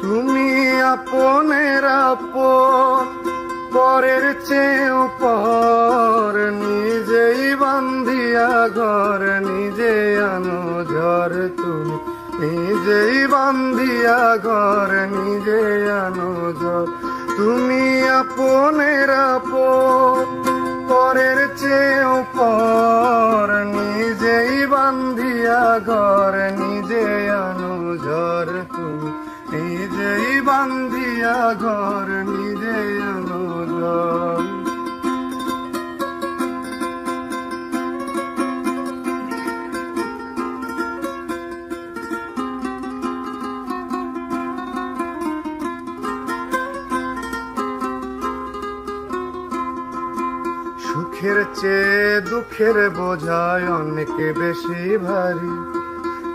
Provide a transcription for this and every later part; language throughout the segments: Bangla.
তুমি আপনের আপন, পরের চেয়েও পর নিজেই বান্ধিয়া ঘর, নিজে আনো ঝর তুমি। নিজেই বান্ধিয়া ঘর, নিজে আনো ঝর। তুমি আপনের আপন, পরের চেয়েও পর বান্ধিয়া ঘর আনো সুখের চেয়ে দুঃখের বোঝায় অনেক বেশি ভারী।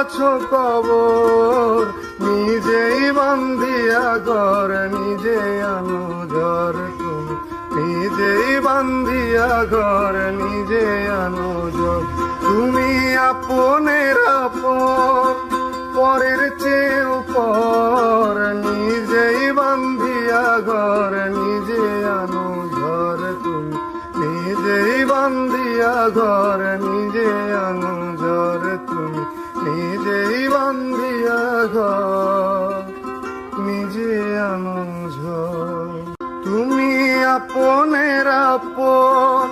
দিয়াছ কবর? নিজেই বান্ধিয়া ঘর নিজে আনো ঝর নিজেই বান্ধিয়া ঘর নিজে আনো ঝর তুমি আপনের আপন, পরের চেয়েও পর। নিজেই বান্ধিয়া ঘর নিজে আনো ঘর তুমি নিজেই বান্ধিয়া ঘর নিজে আনো নিজেই বান্ধিয়া ঘর, নিজে আনো ঝর তুমি আপনের আপন,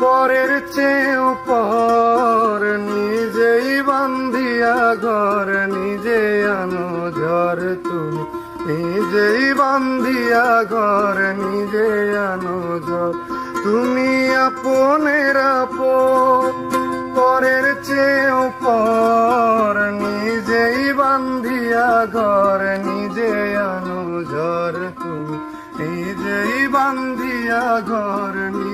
পরের চেয়েও পর। নিজেই বান্ধিয়া ঘর, নিজে আনো ঝর তুমি। নিজেই বান্ধিয়া ঘর, নিজে আনো ঝর তুমি আপনের আপন পরের চেয়েও পর নিজেই বান্ধিয়া ঘর নিজে আনো ঝর তুমি নিজেই বান্ধিয়া ঘর নিজে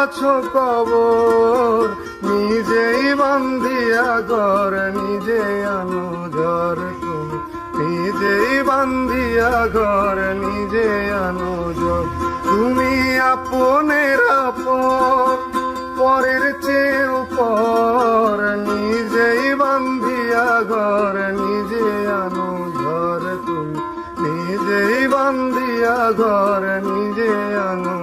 দিয়াছ কবর, নিজেই বান্ধিয়া ঘর নিজে আনো ঘর তুমি। নিজেই বান্ধিয়া ঘর নিজে আনো ঘর তুমি আপনের আপন, পরের চেয়েও পর। নিজেই বান্ধিয়া ঘর নিজে আনো ঘর তুমি। নিজেই বান্ধিয়া ঘর নিজে আনো